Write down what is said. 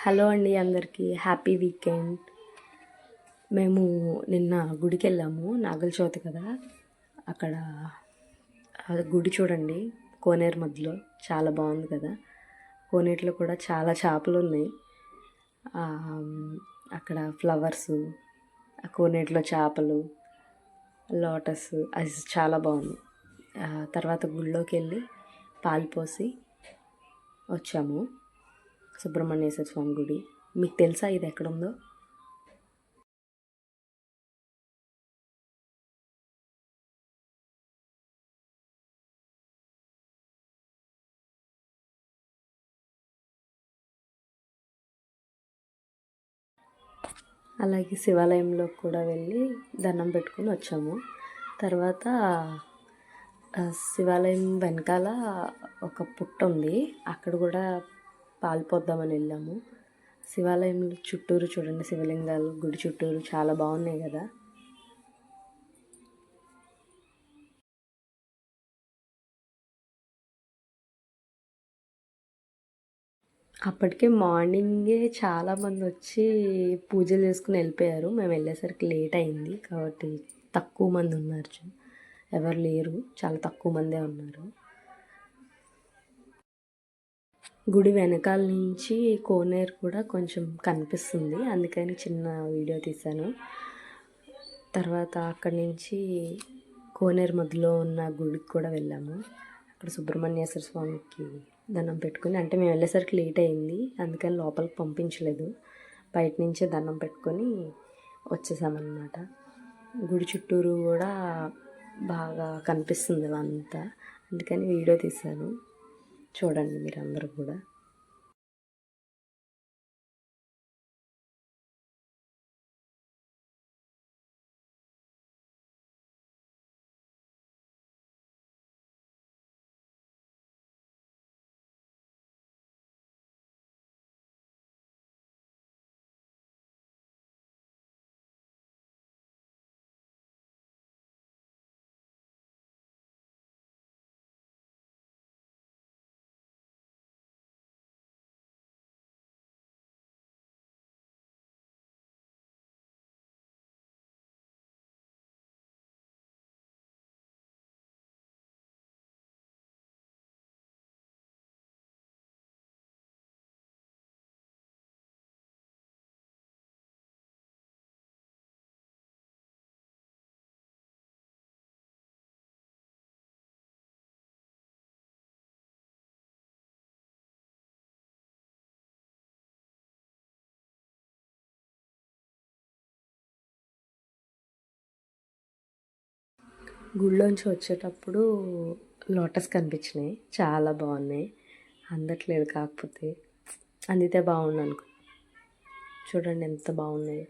Hello అండి అందరికీ. Happy weekend. మేము నిన్న గుడికి వెళ్ళాము నాగల చవితి కదా. అక్కడ గుడి చూడండి కోనేరు మధ్యలో. చాలా బాగుంది కదా. కోనేటిలో కూడా చాలా చేపలు ఉన్నాయి. అక్కడ ఫ్లవర్స్ కోనేటిలో చేపలు లోటస్ అది చాలా బాగుంది. తర్వాత గుళ్ళోకి వెళ్ళి పాలు పోసి వచ్చాము. సుబ్రహ్మణ్యేశ్వర స్వామి గుడి. మీకు తెలుసా ఇది ఎక్కడుందో? అలాగే శివాలయంలో కూడా వెళ్ళి దండం పెట్టుకుని వచ్చాము. తర్వాత శివాలయం వెనకాల ఒక పుట్ట ఉంది. అక్కడ కూడా పాల్పోద్దామని వెళ్ళాము. శివాలయంలో చుట్టూరు చూడండి శివలింగాలు గుడి చుట్టూరు చాలా బాగున్నాయి కదా. అప్పటికే మార్నింగే చాలామంది వచ్చి పూజలు చేసుకుని వెళ్ళిపోయారు. మేము వెళ్ళేసరికి లేట్ అయింది కాబట్టి తక్కువ మంది ఉన్నారు. ఎవరు లేరు చాలా తక్కువ మందే ఉన్నారు. గుడి వెనకాల నుంచి కోనేరు కూడా కొంచెం కనిపిస్తుంది. అందుకని చిన్న వీడియో తీశాను. తర్వాత అక్కడి నుంచి కోనేరు మధ్యలో ఉన్న గుడికి కూడా వెళ్ళాము. అక్కడ సుబ్రహ్మణ్యేశ్వర స్వామికి దండం పెట్టుకుని అంటే మేము వెళ్ళేసరికి లేట్ అయింది. అందుకని లోపలికి పంపించలేదు. బయట నుంచే దండం పెట్టుకొని వచ్చేసామన్నమాట. గుడి చుట్టూరు కూడా బాగా కనిపిస్తుంది అంతా అందుకని వీడియో తీశాను. చూడండి మీరు అందరూ కూడా. గుళ్ళోంచి వచ్చేటప్పుడు లోటస్ కనిపించినాయి. చాలా బాగున్నాయి. అందట్లేదు కాకపోతే. అందితే బాగుండు అనుకో చూడండి ఎంత బాగున్నాయి.